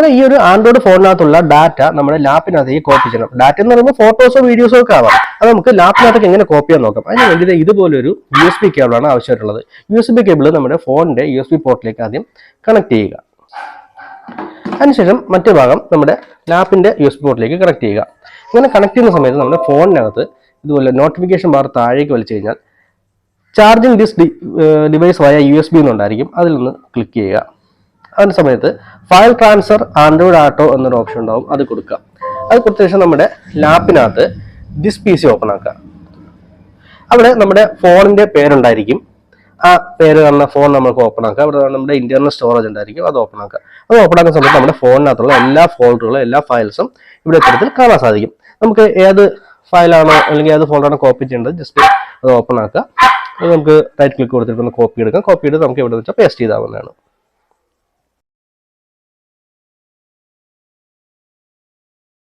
നമ്മുടെ ഈ ഒരു ആൻഡ്രോയിഡ് ഫോണിനകത്തുള്ള ഡാറ്റ നമ്മുടെ ലാപ്പിനകത്തേക്ക് കോപ്പി ചെയ്യണം. ഡാറ്റ എന്ന് പറയുമ്പോൾ ഫോട്ടോസോ വീഡിയോസോ ഒക്കെ ആവാം. അത് നമുക്ക് ലാപ്പിനകത്തേക്ക് എങ്ങനെ കോപ്പി ചെയ്യാൻ നോക്കാം? അതിന് വേണ്ടി ഇതുപോലൊരു യു എസ് ബി കേബിളാണ് ആവശ്യമായിട്ടുള്ളത്. യു എസ് ബി കേബിൾ നമ്മുടെ ഫോണിന്റെ യു എസ് ബി പോർട്ടിലേക്ക് ആദ്യം കണക്ട് ചെയ്യുക. അതിനുശേഷം മറ്റു ഭാഗം നമ്മുടെ ലാപ്പിന്റെ യു എസ് ബി പോർട്ടിലേക്ക് കണക്ട് ചെയ്യുക. ഇങ്ങനെ കണക്ട് ചെയ്യുന്ന സമയത്ത് നമ്മുടെ ഫോണിനകത്ത് ഇതുപോലെ നോട്ടിഫിക്കേഷൻ ബാർ താഴേക്ക് വലിച്ചു കഴിഞ്ഞാൽ charging this device via U S B എന്നുണ്ടായിരിക്കും അതിൽ നിന്ന് ക്ലിക്ക് ചെയ്യുക. അതിന്റെ സമയത്ത് ഫയൽ ട്രാൻസ്ഫർ ആൻഡ്രോയിഡ് ആട്ടോ എന്നൊരു ഓപ്ഷൻ ഉണ്ടാവും അത് കൊടുക്കുക. അത് കൊടുത്ത ശേഷം നമ്മുടെ ലാപ്പിനകത്ത് ദിസ് പി സി ഓപ്പൺ ആക്കുക. അവിടെ നമ്മുടെ ഫോണിന്റെ പേരുണ്ടായിരിക്കും. ആ പേര് കാണുന്ന ഫോൺ നമുക്ക് ഓപ്പൺ ആക്കുക. അവിടെ നമ്മുടെ ഇന്റർണൽ സ്റ്റോറേജ് ഉണ്ടായിരിക്കും അത് ഓപ്പൺ ആക്കുക. അത് ഓപ്പൺ ആക്കുന്ന സമയത്ത് നമ്മുടെ ഫോണിനകത്തുള്ള എല്ലാ ഫോൾഡറുകളും എല്ലാ ഫയൽസും ഇവിടെ ഇത്തരത്തിൽ കാണാൻ സാധിക്കും. നമുക്ക് ഏത് ഫയലാണോ അല്ലെങ്കിൽ ഏത് ഫോൾഡറാണോ കോപ്പി ചെയ്യേണ്ടത് ജസ്റ്റ് അത് ഓപ്പൺ ആക്കുക. നമുക്ക് റൈറ്റ് ക്ലിക്ക് കൊടുത്തിട്ട് കോപ്പി എടുക്കാം. കോപ്പി എടുത്ത് നമുക്ക് ഇവിടെ വെച്ചാൽ പേസ്റ്റ് ചെയ്താവുന്നതാണ്.